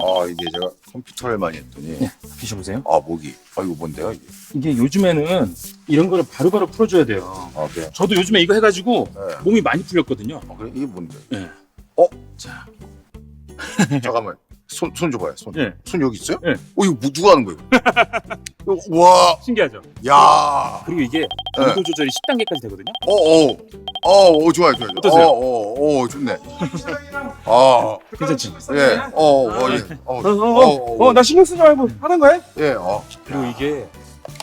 아 이게 제가 컴퓨터를 많이 했더니 네. 드셔보세요. 아 목이 아 이거 뭔데요 이게? 이게 요즘에는 이런 거를 바로바로 풀어줘야 돼요. 아 그래? 저도 요즘에 이거 해가지고 네. 몸이 많이 풀렸거든요. 아 그래 이게 뭔데? 네. 어? 자, 잠깐만 손 손 줘봐요 손. 네. 손 여기 있어요? 네. 어 이거 뭐 누가 하는 거예요? 이거, 와, 신기하죠? 야, 그리고 이게 네. 온도 조절이 10단계까지 되거든요. 어, 어, 어, 어 좋아요, 좋아요. 어떠세요? 어, 어, 어, 좋네. 아, 괜찮지? 예, 어, 어, 예, 어, 어, 어, 어, 어, 나 신경 쓰지 말고 하는 거야? 예, 어. 그리고 이게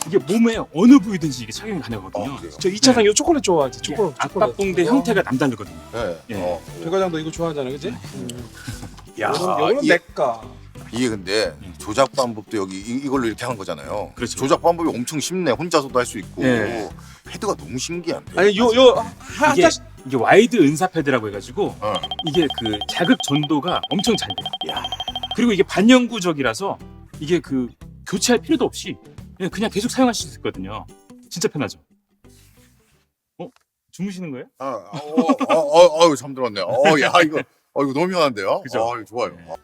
이게 몸에 어느 부위든지 이게 착용이 가능하거든요. 어, 그래요? 저 2차상 요 초콜릿 좋아하지. 초콜릿. 압박봉대 형태가 남다르거든요. 예, 예. 어. 배 과장도 이거 좋아하잖아, 그지? 야, 이거는 내까. 이게 근데 조작 방법도 여기 이, 이걸로 이렇게 한 거잖아요. 그렇죠. 조작 방법이 엄청 쉽네. 혼자서도 할 수 있고. 예. 헤드가 너무 신기한데. 아니 요요 한 이게 짝씩 이게 와이드 은사 패드라고 해가지고 어. 이게 그 자극 전도가 엄청 잘 돼요. 그리고 이게 반영구적이라서 이게 그 교체할 필요도 없이 그냥, 그냥 계속 사용하실 수 있거든요. 진짜 편하죠. 어? 주무시는 거예요? 아, 어, 어, 어, 어, 어, 잠들었네. 어, 야, 이거, 어, 이거 너무 편한데요? 그죠? 어, 이거 좋아요. 어.